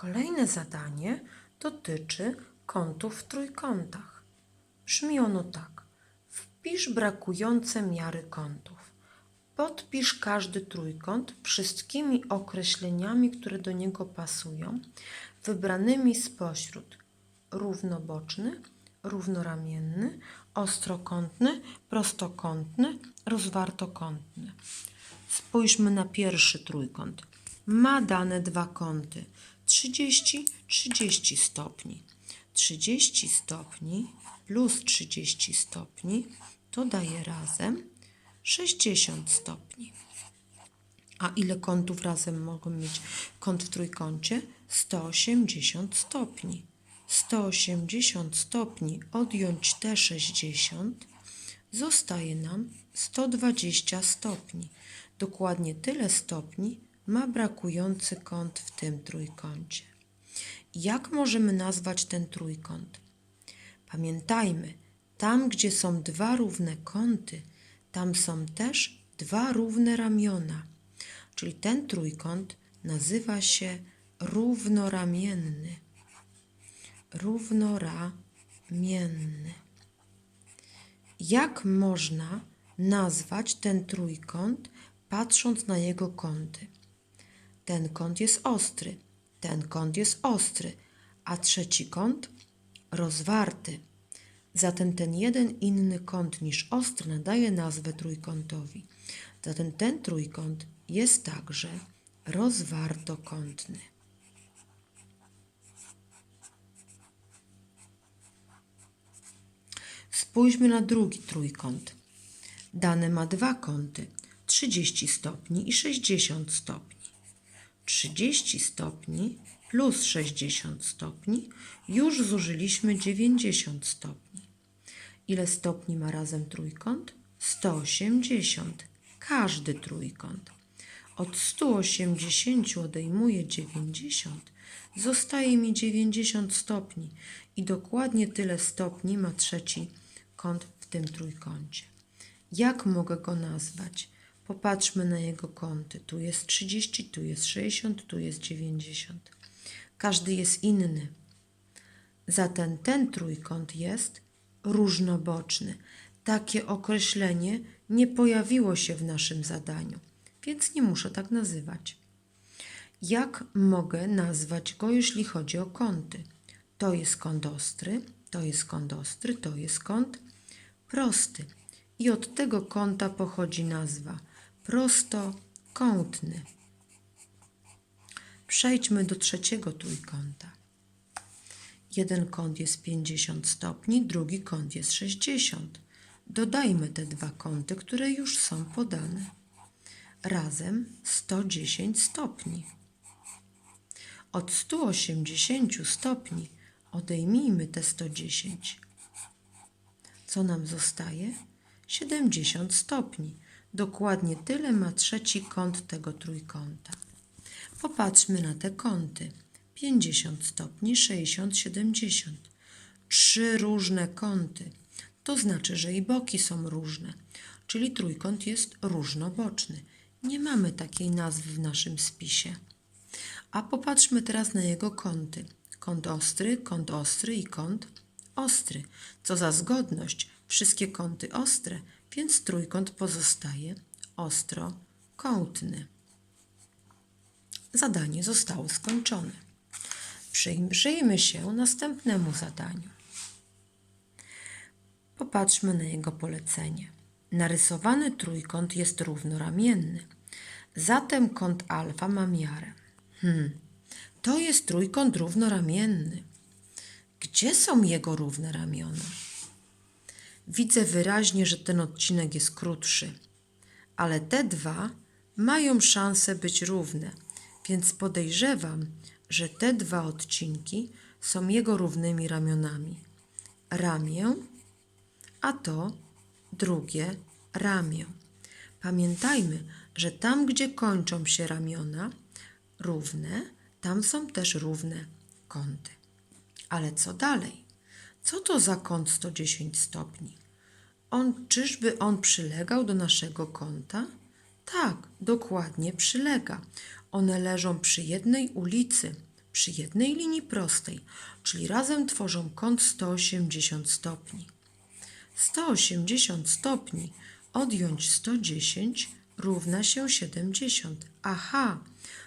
Kolejne zadanie dotyczy kątów w trójkątach. Brzmi ono tak. Wpisz brakujące miary kątów. Podpisz każdy trójkąt wszystkimi określeniami, które do niego pasują, wybranymi spośród równoboczny, równoramienny, ostrokątny, prostokątny, rozwartokątny. Spójrzmy na pierwszy trójkąt. Ma dane dwa kąty 30, 30 stopni. 30 stopni plus 30 stopni to daje razem 60 stopni. A ile kątów razem mogą mieć kąt w trójkącie? 180 stopni. 180 stopni odjąć te 60 zostaje nam 120 stopni. Dokładnie tyle stopni ma brakujący kąt w tym trójkącie. Jak możemy nazwać ten trójkąt? Pamiętajmy, tam gdzie są dwa równe kąty, tam są też dwa równe ramiona. Czyli ten trójkąt nazywa się równoramienny. Równoramienny. Jak można nazwać ten trójkąt, patrząc na jego kąty? Ten kąt jest ostry, ten kąt jest ostry, a trzeci kąt rozwarty. Zatem ten jeden inny kąt niż ostry nadaje nazwę trójkątowi. Zatem ten trójkąt jest także rozwartokątny. Spójrzmy na drugi trójkąt. Dane ma dwa kąty 30 stopni i 60 stopni. 30 stopni plus 60 stopni już zużyliśmy 90 stopni. Ile stopni ma razem trójkąt? 180. Każdy trójkąt. Od 180 odejmuję 90, zostaje mi 90 stopni i dokładnie tyle stopni ma trzeci kąt w tym trójkącie. Jak mogę go nazwać? Popatrzmy na jego kąty. Tu jest 30, tu jest 60, tu jest 90. Każdy jest inny. Zatem ten trójkąt jest różnoboczny. Takie określenie nie pojawiło się w naszym zadaniu, więc nie muszę tak nazywać. Jak mogę nazwać go, jeśli chodzi o kąty? To jest kąt ostry, to jest kąt ostry, to jest kąt prosty. I od tego kąta pochodzi nazwa prostokątny. Przejdźmy do trzeciego trójkąta. Jeden kąt jest 50 stopni, drugi kąt jest 60. Dodajmy te dwa kąty, które już są podane. Razem 110 stopni. Od 180 stopni odejmijmy te 110. Co nam zostaje? 70 stopni. Dokładnie tyle ma trzeci kąt tego trójkąta. Popatrzmy na te kąty. 50 stopni, 60, 70. Trzy różne kąty. To znaczy, że i boki są różne, czyli trójkąt jest różnoboczny. Nie mamy takiej nazwy w naszym spisie. A popatrzmy teraz na jego kąty. Kąt ostry, kąt ostry i kąt ostry. Co za zgodność, wszystkie kąty ostre, więc trójkąt pozostaje ostrokątny. Zadanie zostało skończone. Przyjrzyjmy się następnemu zadaniu. Popatrzmy na jego polecenie. Narysowany trójkąt jest równoramienny. Zatem kąt alfa ma miarę. Hmm, to jest trójkąt równoramienny. Gdzie są jego równe ramiona? Widzę wyraźnie, że ten odcinek jest krótszy, ale te dwa mają szansę być równe, więc podejrzewam, że te dwa odcinki są jego równymi ramionami. Ramię, a to drugie ramię. Pamiętajmy, że tam, gdzie kończą się ramiona równe, tam są też równe kąty. Ale co dalej? Co to za kąt 110 stopni? On, czyżby on przylegał do naszego kąta? Tak, dokładnie przylega. One leżą przy jednej ulicy, przy jednej linii prostej, czyli razem tworzą kąt 180 stopni. 180 stopni odjąć 110 równa się 70. Aha,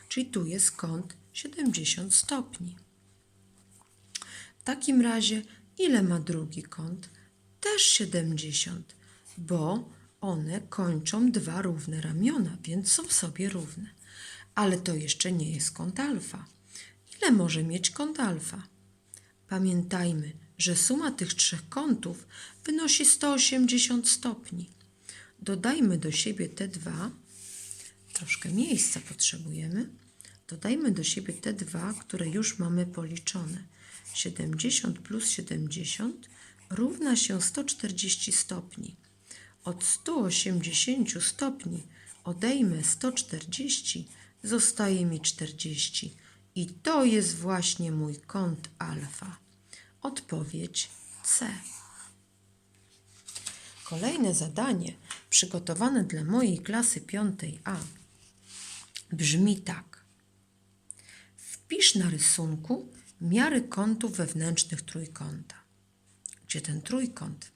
czyli tu jest kąt 70 stopni. W takim razie ile ma drugi kąt? Też 70, bo one kończą dwa równe ramiona, więc są sobie równe. Ale to jeszcze nie jest kąt alfa. Ile może mieć kąt alfa? Pamiętajmy, że suma tych trzech kątów wynosi 180 stopni. Dodajmy do siebie te dwa, troszkę miejsca potrzebujemy. Dodajmy do siebie te dwa, które już mamy policzone. 70 plus 70 równa się 140 stopni. Od 180 stopni odejmę 140, zostaje mi 40. I to jest właśnie mój kąt alfa. Odpowiedź C. Kolejne zadanie przygotowane dla mojej klasy 5A brzmi tak. Wpisz na rysunku miary kątów wewnętrznych trójkąta. Gdzie ten trójkąt?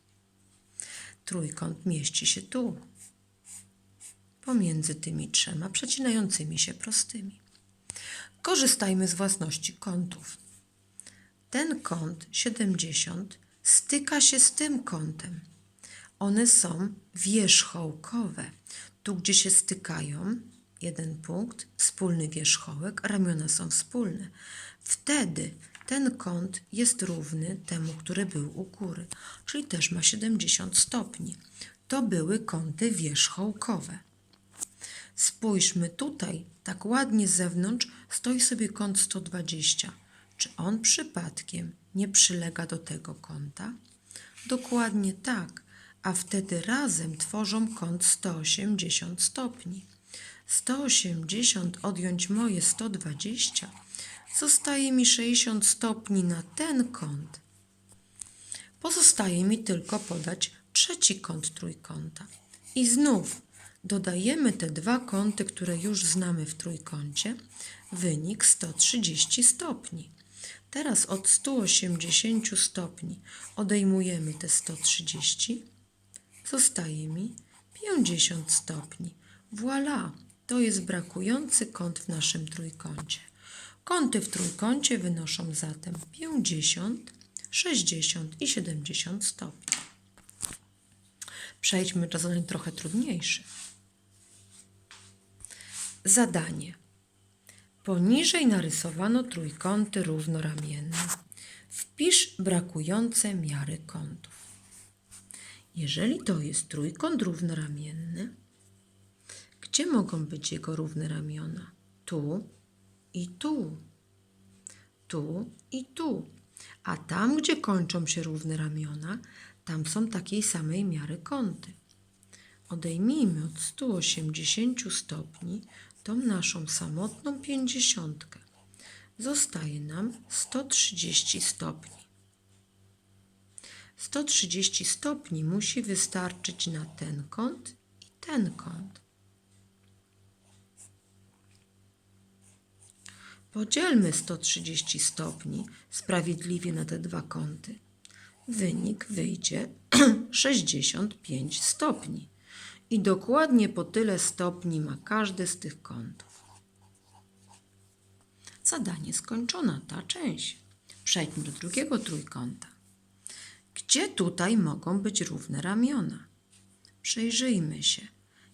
Trójkąt mieści się tu, pomiędzy tymi trzema przecinającymi się prostymi. Korzystajmy z własności kątów. Ten kąt 70 styka się z tym kątem. One są wierzchołkowe. Tu, gdzie się stykają, jeden punkt, wspólny wierzchołek, ramiona są wspólne. Wtedy ten kąt jest równy temu, który był u góry, czyli też ma 70 stopni. To były kąty wierzchołkowe. Spójrzmy tutaj, tak ładnie z zewnątrz stoi sobie kąt 120. Czy on przypadkiem nie przylega do tego kąta? Dokładnie tak, a wtedy razem tworzą kąt 180 stopni. 180 odjąć moje 120 zostaje mi 60 stopni na ten kąt. Pozostaje mi tylko podać trzeci kąt trójkąta. I znów dodajemy te dwa kąty, które już znamy w trójkącie. Wynik 130 stopni. Teraz od 180 stopni odejmujemy te 130. Zostaje mi 50 stopni. Voilà, to jest brakujący kąt w naszym trójkącie. Kąty w trójkącie wynoszą zatem 50, 60 i 70 stopni. Przejdźmy do zadań trochę trudniejszych. Zadanie. Poniżej narysowano trójkąty równoramienne. Wpisz brakujące miary kątów. Jeżeli to jest trójkąt równoramienny, gdzie mogą być jego równe ramiona? Tu i tu. Tu i tu. A tam, gdzie kończą się równe ramiona, tam są takiej samej miary kąty. Odejmijmy od 180 stopni tą naszą samotną pięćdziesiątkę. Zostaje nam 130 stopni. 130 stopni musi wystarczyć na ten kąt i ten kąt. Podzielmy 130 stopni sprawiedliwie na te dwa kąty. Wynik wyjdzie 65 stopni. I dokładnie po tyle stopni ma każdy z tych kątów. Zadanie skończona, ta część. Przejdźmy do drugiego trójkąta. Gdzie tutaj mogą być równe ramiona? Przejrzyjmy się.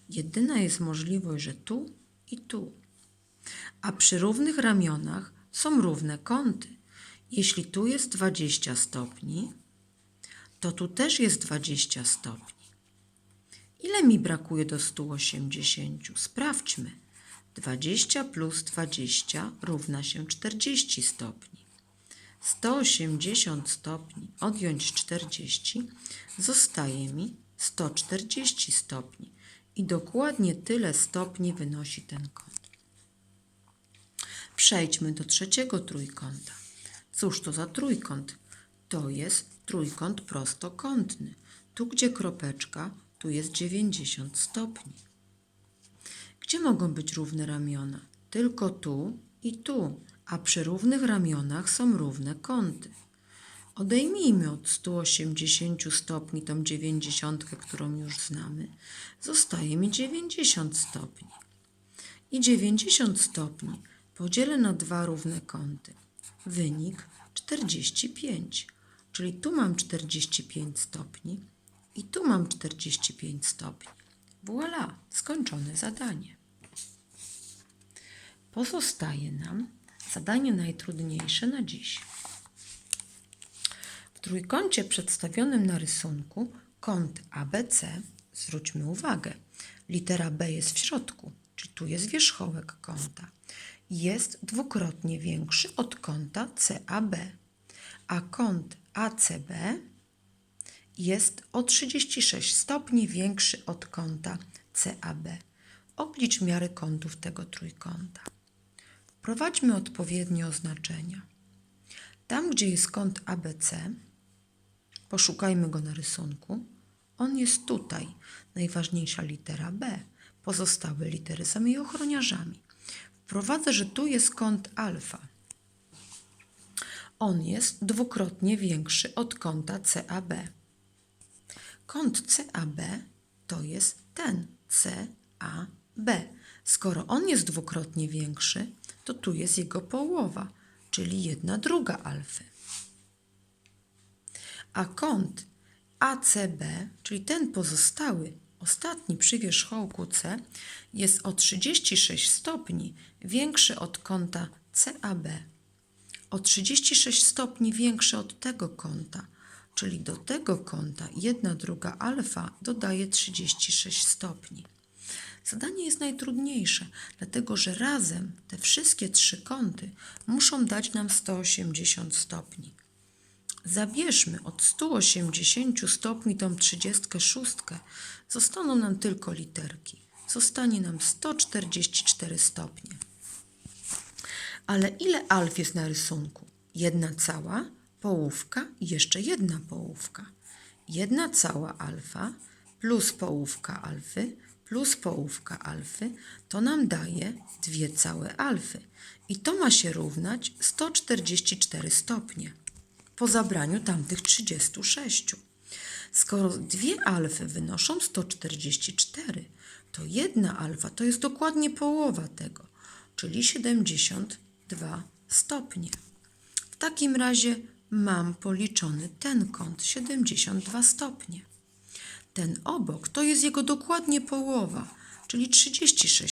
Jedyna jest możliwość, że tu i tu. A przy równych ramionach są równe kąty. Jeśli tu jest 20 stopni, to tu też jest 20 stopni. Ile mi brakuje do 180? Sprawdźmy. 20 plus 20 równa się 40 stopni. 180 stopni odjąć 40 zostaje mi 140 stopni i dokładnie tyle stopni wynosi ten kąt. Przejdźmy do trzeciego trójkąta. Cóż to za trójkąt? To jest trójkąt prostokątny. Tu, gdzie kropeczka, tu jest 90 stopni. Gdzie mogą być równe ramiona? Tylko tu i tu, a przy równych ramionach są równe kąty. Odejmijmy od 180 stopni tą 90, którą już znamy. Zostaje mi 90 stopni. I 90 stopni podzielę na dwa równe kąty. Wynik 45. Czyli tu mam 45 stopni i tu mam 45 stopni. Voilà, skończone zadanie. Pozostaje nam zadanie najtrudniejsze na dziś. W trójkącie przedstawionym na rysunku kąt ABC, zwróćmy uwagę, litera B jest w środku, czyli tu jest wierzchołek kąta, jest dwukrotnie większy od kąta CAB, a kąt ACB jest o 36 stopni większy od kąta CAB. Oblicz miary kątów tego trójkąta. Wprowadźmy odpowiednie oznaczenia. Tam, gdzie jest kąt ABC, poszukajmy go na rysunku. On jest tutaj, najważniejsza litera B. Pozostałe litery są jej ochroniarzami. Wprowadzę, że tu jest kąt alfa. On jest dwukrotnie większy od kąta CAB. Kąt CAB to jest ten CAB. Skoro on jest dwukrotnie większy, to tu jest jego połowa, czyli jedna druga alfy. A kąt ACB, czyli ten pozostały, ostatni przy wierzchołku C, jest o 36 stopni większy od kąta CAB. O 36 stopni większy od tego kąta, czyli do tego kąta jedna druga alfa dodaje 36 stopni. Zadanie jest najtrudniejsze, dlatego że razem te wszystkie trzy kąty muszą dać nam 180 stopni. Zabierzmy od 180 stopni tą 36, zostaną nam tylko literki. Zostanie nam 144 stopnie. Ale ile alf jest na rysunku? Jedna cała, połówka i jeszcze jedna połówka. Jedna cała alfa plus połówka alfy plus połówka alfy to nam daje dwie całe alfy. I to ma się równać 144 stopnie po zabraniu tamtych 36. Skoro dwie alfy wynoszą 144, to jedna alfa to jest dokładnie połowa tego, czyli 72 stopnie. W takim razie mam policzony ten kąt 72 stopnie. Ten obok to jest jego dokładnie połowa, czyli 36